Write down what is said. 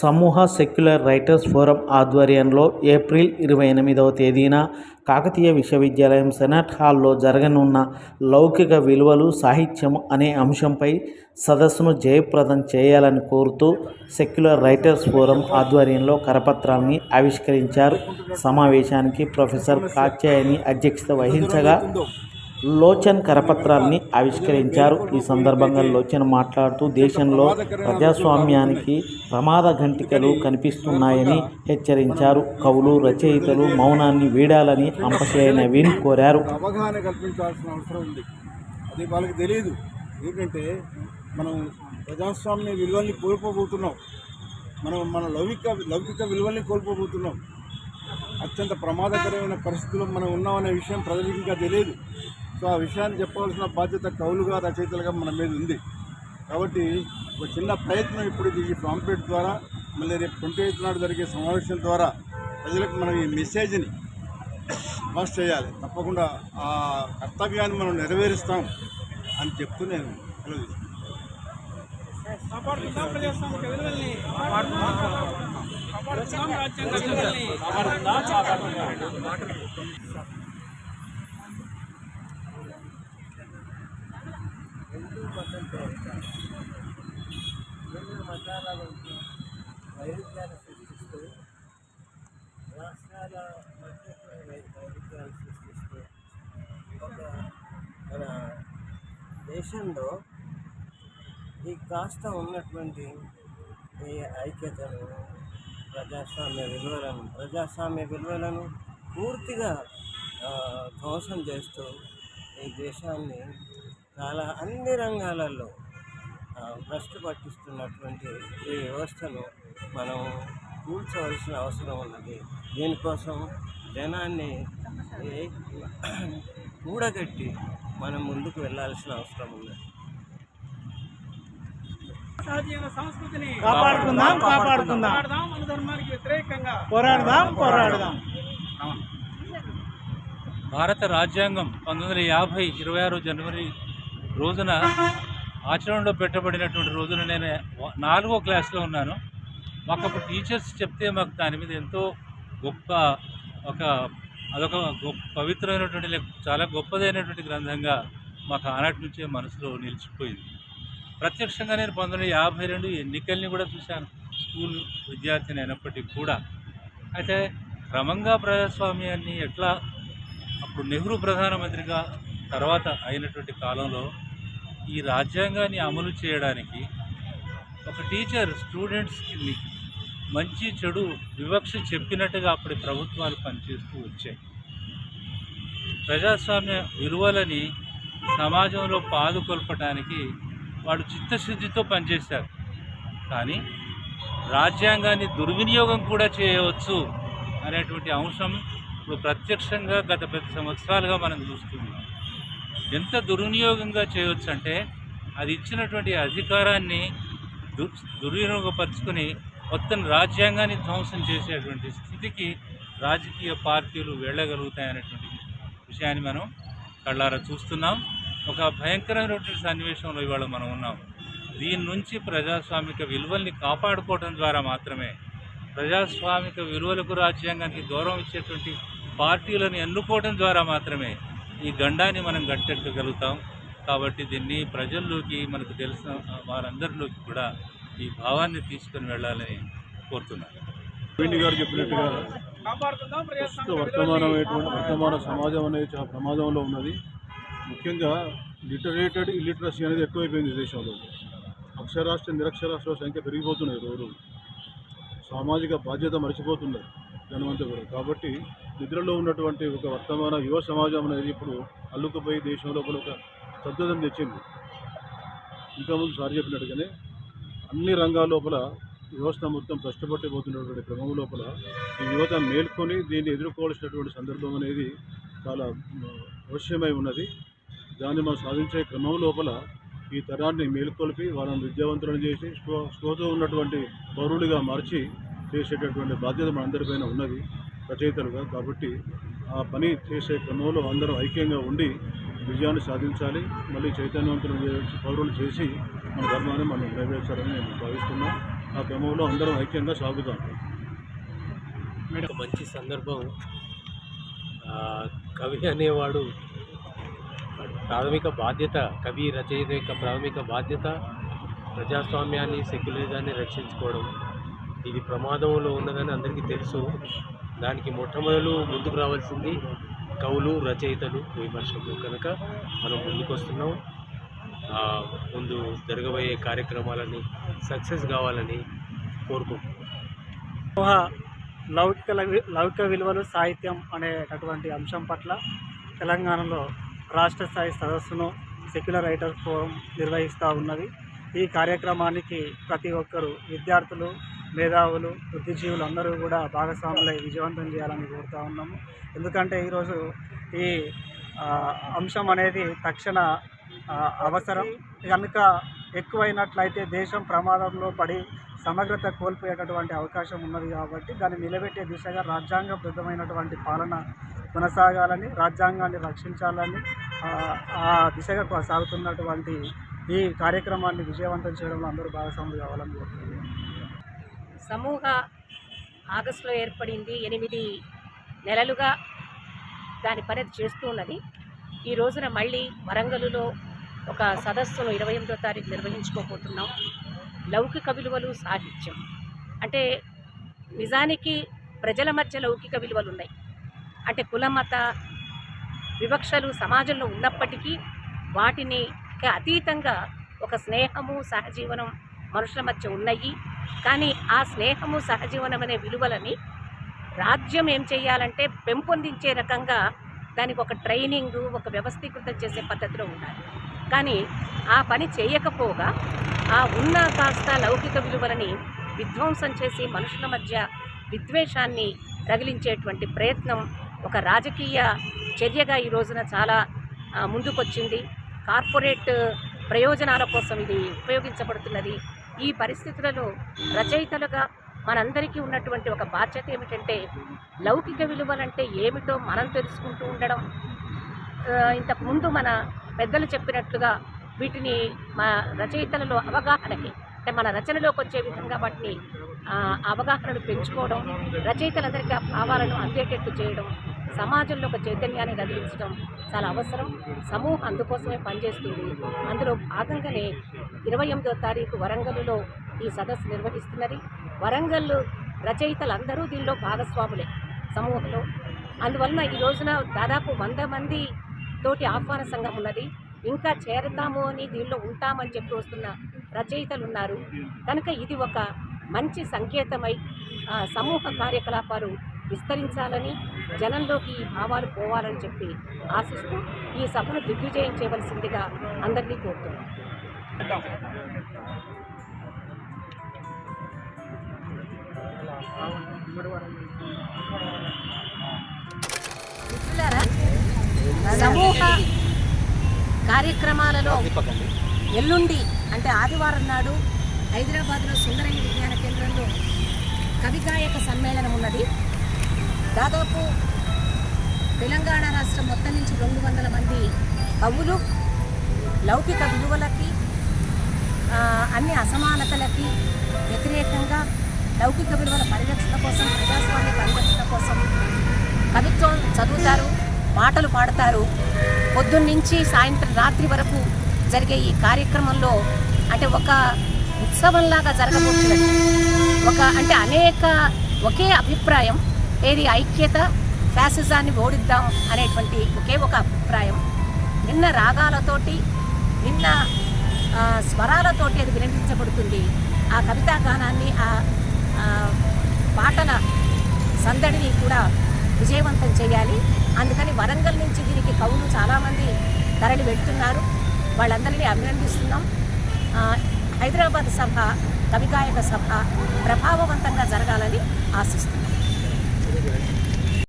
సమూహ secular writers forum ఆధ్వర్యంలో April ఇరవై ఎనిమిదవ తేదీన కాకతీయ విశ్వవిద్యాలయం సెనట్ హాల్లో జరగనున్న లౌకిక విలువలు సాహిత్యం అనే అంశంపై సదస్సును జయప్రదం చేయాలని కోరుతూ సెక్యులర్ రైటర్స్ ఫోరం ఆధ్వర్యంలో కరపత్రాల్ని ఆవిష్కరించారు. సమావేశానికి ప్రొఫెసర్ కాత్యాయని అధ్యక్షత వహించగా లోచన్ కరపత్రాల్ని ఆవిష్కరించారు. ఈ సందర్భంగా లోచన్ మాట్లాడుతూ దేశంలో ప్రజాస్వామ్యానికి ప్రమాద ఘంటికలు కనిపిస్తున్నాయని హెచ్చరించారు. కవులు రచయితలు మౌనాన్ని వీడాలని అంపశయ నవీన్ కోరారు. అవగాహన కల్పించాల్సిన అవసరం ఉంది. అది వాళ్ళకి తెలియదు ఏంటంటే మనం ప్రజాస్వామ్య విలువల్ని కోల్పోబోతున్నాం. మనం మన లౌకిక లౌకిక విలువల్ని కోల్పోబోతున్నాం. అత్యంత ప్రమాదకరమైన పరిస్థితుల్లో మనం ఉన్నామనే విషయం ప్రజలకు ఇంకా తెలియదు సో ఆ విషయాన్ని చెప్పవలసిన బాధ్యత కవులుగా రచయితలుగా మన మీద ఉంది. కాబట్టి ఒక చిన్న ప్రయత్నం ఇప్పుడు ఈ పాంప్లెట్ ద్వారా మళ్ళీ రేపు ట్వంటీ ఎయిత్ నాడు జరిగే సమావేశం ద్వారా ప్రజలకు మనం ఈ మెసేజ్ని పాస్ చేయాలి. తప్పకుండా ఆ కర్తవ్యాన్ని మనం నెరవేరుస్తాం అని చెప్తూ నేను సెలవు తీసుకుంటాను. కాపాడుకుందాం ప్రజాస్వామిక విలువల్ని కాపాడుకుందాం రాజ్యాంగ విలువల్ని రెండు మతాల మధ్య వైరుధ్యాలు సృష్టిస్తూ రాష్ట్రాల మధ్య వైరుధ్యాలు సృష్టిస్తూ ఒక మన దేశంలో ఈ కాస్త ఉన్నటువంటి ఈ ఐక్యతను ప్రజాస్వామ్య విలువలను ప్రజాస్వామ్య విలువలను పూర్తిగా ధ్వంసం చేస్తూ ఈ దేశాన్ని చాలా అన్ని రంగాలలో భ్రష్టు పట్టిస్తున్నటువంటి ఈ వ్యవస్థను మనం కూల్చవలసిన అవసరం ఉన్నది. దీనికోసం జనాన్ని ఏ- కూడగట్టి మనం ముందుకు వెళ్ళాల్సిన అవసరం ఉన్నది. సంస్కృతిని కాపాడుకుందాం కాపాడుకుందాం. ధర్మానికి వ్యతిరేకంగా పోరాడదాం పోరాడదాం. భారత రాజ్యాంగం పంతొమ్మిది వందల యాభై ఇరవై ఆరు జనవరి రోజున ఆచరణలో పెట్టబడినటువంటి రోజున నేను నాలుగో క్లాస్లో ఉన్నాను. మాకు అప్పుడు టీచర్స్ చెప్తే మాకు దాని మీద ఎంతో గొప్ప ఒక అదొక గొప్ప పవిత్రమైనటువంటి లేక చాలా గొప్పదైనటువంటి గ్రంథంగా మాకు ఆనాటి నుంచే మనసులో నిలిచిపోయింది. ప్రత్యక్షంగా నేను పంతొమ్మిది యాభై రెండు ఎన్నికల్ని కూడా చూశాను. స్కూల్ విద్యార్థిని అయినప్పటికీ కూడా. అయితే క్రమంగా ప్రజాస్వామ్యాన్ని ఎట్లా అప్పుడు నెహ్రూ ప్రధానమంత్రిగా తర్వాత అయినటువంటి కాలంలో ఈ రాజ్యాంగాన్ని అమలు చేయడానికి ఒక టీచర్ స్టూడెంట్స్కి మంచి చెడు వివక్ష చెప్పినట్టుగా అప్పటి ప్రభుత్వాలు పనిచేస్తూ వచ్చాయి. ప్రజాస్వామ్య విలువలని సమాజంలో పాదుకొల్పడానికి వాడు చిత్తశుద్ధితో పనిచేశారు. కానీ రాజ్యాంగాన్ని దుర్వినియోగం కూడా చేయవచ్చు అనేటువంటి అంశం ఇప్పుడు ప్రత్యక్షంగా గత పది సంవత్సరాలుగా మనం చూస్తున్నాం. ఎంత దుర్వినియోగంగా చేయవచ్చు అంటే అది ఇచ్చినటువంటి అధికారాన్ని దు దుర్వినియోగపరుచుకొని మొత్తం రాజ్యాంగాన్ని ధ్వంసం చేసేటువంటి స్థితికి రాజకీయ పార్టీలు వెళ్ళగలుగుతాయనేటువంటి విషయాన్ని మనం కళ్ళారా చూస్తున్నాం. ఒక భయంకరమైనటువంటి సన్నివేశంలో ఇవాళ మనం ఉన్నాం. దీని నుంచి ప్రజాస్వామిక విలువల్ని కాపాడుకోవడం ద్వారా మాత్రమే ప్రజాస్వామిక విలువలకు రాజ్యాంగానికి గౌరవం ఇచ్చేటువంటి పార్టీలను ఎన్నుకోవడం ద్వారా మాత్రమే ఈ గండాన్ని మనం గట్టెట్టగలుగుతాం కాబట్టి దీన్ని ప్రజల్లోకి మనకు తెలిసిన వారందరిలోకి కూడా ఈ భావాన్ని తీసుకొని వెళ్ళాలని కోరుతున్నాను. వేణి గారు చెప్పినట్టుగా ప్రస్తుత వర్తమానమైనటువంటి వర్తమాన సమాజం అనేది చాలా ప్రమాదంలో ఉన్నది. ముఖ్యంగా లిటరేటెడ్ ఇల్లిటరసీ అనేది ఎక్కువైపోయింది దేశంలో. అక్షరాస్ట్ర నిరక్షరాస్ట్ర సంఖ్య పెరిగిపోతున్నాయి రోజు. సామాజిక బాధ్యత మర్చిపోతున్నారు జనమంతా కూడా. కాబట్టి నిద్రలో ఉన్నటువంటి ఒక వర్తమాన యువ సమాజం అనేది ఇప్పుడు అల్లుకుపోయి దేశం లోపల ఒక స్తబ్దతను తెచ్చింది. ఇంకా ముందు సార్ చెప్పినట్టుగానే అన్ని రంగాల లోపల వ్యవస్థ మొత్తం కష్టపట్టిపోతున్నటువంటి క్రమం లోపల ఈ యువత మేల్కొని దీన్ని ఎదుర్కోవాల్సినటువంటి సందర్భం అనేది చాలా అవశ్యమై ఉన్నది. దాన్ని మనం సాధించే క్రమం లోపల ఈ తరాన్ని మేల్కొల్పి వాళ్ళని విద్యావంతులను చేసి స్పో ఉన్నటువంటి పౌరులుగా మార్చి చేసేటటువంటి బాధ్యత మనందరిపైన ఉన్నది. రచయితలుగా. కాబట్టి ఆ పని చేసే క్రమంలో అందరం ఐక్యంగా ఉండి విజయాన్ని సాధించాలి. మళ్ళీ చైతన్యవంతులు పౌరులు చేసి మన ధర్మాన్ని మనం నెరవేర్చాలని నేను భావిస్తున్నాను ఆ క్రమంలో అందరం ఐక్యంగా సాగుతాం మేడం మంచి సందర్భం. కవి అనేవాడు ప్రాథమిక బాధ్యత కవి రచయిత యొక్క ప్రాథమిక బాధ్యత ప్రజాస్వామ్యాన్ని సెక్యులరిజాన్ని రక్షించుకోవడం. ఇది ప్రమాదంలో ఉన్నదని అందరికీ తెలుసు. దానికి మొట్టమొదలు ముందుకు రావాల్సింది కవులు రచయితలు విమర్శకులు. కనుక మనం ముందుకు వస్తున్నాం ముందు జరగబోయే కార్యక్రమాలని సక్సెస్ కావాలని కోరుకుంటున్నాం. లౌకిక లౌకిక విలువలు సాహిత్యం అనేటటువంటి అంశం పట్ల తెలంగాణలో రాష్ట్ర స్థాయి సదస్సును సెక్యులర్ రైటర్ ఫోరం నిర్వహిస్తూ ఉన్నది. ఈ కార్యక్రమానికి ప్రతి ఒక్కరు విద్యార్థులు మేధావులు బుద్ధిజీవులు అందరూ కూడా భాగస్వాములై విజయవంతం చేయాలని కోరుతా ఉన్నాము. ఎందుకంటే ఈరోజు ఈ అంశం అనేది తక్షణ అవసరం. కనుక ఎక్కువైనట్లయితే దేశం ప్రమాదంలో పడి సమగ్రత కోల్పోయేటటువంటి అవకాశం ఉన్నది కాబట్టి దాన్ని నిలబెట్టే దిశగా రాజ్యాంగబద్ధమైనటువంటి పాలన కొనసాగాలని రాజ్యాంగాన్ని రక్షించాలని ఆ, ఆ దిశగా సాగుతున్నటువంటి ఈ కార్యక్రమాన్ని విజయవంతం చేయడంలో అందరూ భాగస్వాములు కావాలని కోరుతున్నాను సమూహ ఆగస్టులో ఏర్పడింది ఎనిమిది నెలలుగా దాని పని చేస్తూ ఉన్నది. ఈ రోజున మళ్ళీ వరంగలులో ఒక సదస్సును ఇరవై ఎనిమిదో తారీఖు నిర్వహించుకోబోతున్నాం. లౌకిక విలువలు సాహిత్యం. అంటే నిజానికి ప్రజల మధ్య లౌకిక విలువలు ఉన్నాయి. అంటే కుల మత వివక్షలు సమాజంలో ఉన్నప్పటికీ వాటిని అతీతంగా ఒక స్నేహము సహజీవనం మనుషుల మధ్య ఉన్నాయి. కానీ ఆ స్నేహము సహజీవనం అనే విలువలని రాజ్యం ఏం చేయాలంటే పెంపొందించే రకంగా దానికి ఒక ట్రైనింగ్ ఒక వ్యవస్థీకృతం చేసే పద్ధతిలో ఉండాలి. కానీ ఆ పని చేయకపోగా ఆ ఉన్న కాస్త లౌకిక విలువలని విధ్వంసం చేసి మనుషుల మధ్య విద్వేషాన్ని రగిలించేటువంటి ప్రయత్నం ఒక రాజకీయ చర్యగా ఈ రోజున చాలా ముందుకొచ్చింది. కార్పొరేట్ ప్రయోజనాల కోసం ఇది ఉపయోగించబడుతున్నది. ఈ పరిస్థితులలో రచయితలుగా మనందరికీ ఉన్నటువంటి ఒక బాధ్యత ఏమిటంటే లౌకిక విలువలంటే ఏమిటో మనం తెలుసుకుంటూ ఉండడం. ఇంతకుముందు మన పెద్దలు చెప్పినట్లుగా వీటిని మా రచయితలలో అవగాహనకి అంటే మన రచనలోకి వచ్చే విధంగా వాటిని అవగాహనను పెంచుకోవడం రచయితలందరికీ ఆ భావాలను అందేటట్టు చేయడం సమాజంలో ఒక చైతన్యాన్ని కదిలించడం చాలా అవసరం. సమూహం అందుకోసమే పనిచేస్తుంది. అందులో భాగంగానే ఇరవై ఎనిమిదో తారీఖు వరంగల్లో ఈ సదస్సు నిర్వహిస్తున్నది. వరంగల్ రచయితలందరూ దీనిలో భాగస్వాములే సమూహంలో. అందువలన ఈ రోజున దాదాపు వంద మంది తోటి ఆహ్వాన సంఘం ఉన్నది. ఇంకా చేరతాము అని దీనిలో ఉంటామని చెప్పి వస్తున్న రచయితలు ఉన్నారు కనుక ఇది ఒక మంచి సంకేతమై సమూహ కార్యకలాపాలు విస్తరించాలని జనంలోకి ఈ భావాలు పోవాలని చెప్పి ఆశిస్తూ ఈ సభను దిగ్విజయం చేయవలసిందిగా అందరినీ కోరుతున్నాను సమూహ కార్యక్రమాలలో ఎల్లుండి అంటే ఆదివారం నాడు హైదరాబాద్లో సుందరయ్య విజ్ఞాన కేంద్రంలో కవిగాయక సమ్మేళనం ఉన్నది. దాదాపు తెలంగాణ రాష్ట్రం మొత్తం నుంచి రెండు వందల మంది కవులు లౌకిక విలువలకి అన్ని అసమానతలకి వ్యతిరేకంగా లౌకిక విలువల పరిరక్షణ కోసం ప్రజాస్వామ్య పరిరక్షణ కోసం కవిత్వం చదువుతారు మాటలు పాడతారు. పొద్దున్నుంచి సాయంత్రం రాత్రి వరకు జరిగే ఈ కార్యక్రమంలో అంటే ఒక ఉత్సవంలాగా జరగబోతున్నది. ఒక అంటే అనేక ఒకే అభిప్రాయం. ఏది ఐక్యత ఫ్యాసిజాన్ని ఓడిద్దాం అనేటువంటి ఒకే ఒక అభిప్రాయం. నిన్న రాగాలతోటి నిన్న స్వరాలతోటి అది వినిపించబడుతుంది. ఆ కవితా గానాన్ని ఆ పాటల సందడిని కూడా విజయవంతం చేయాలి. అందుకని వరంగల్ నుంచి దీనికి కవులు చాలామంది తరలి వెళ్తున్నారు. వాళ్ళందరినీ అభినందిస్తున్నాం. హైదరాబాద్ సభ కవిగాయక సభ ప్రభావవంతంగా జరగాలని ఆశిస్తున్నాం. Thank you.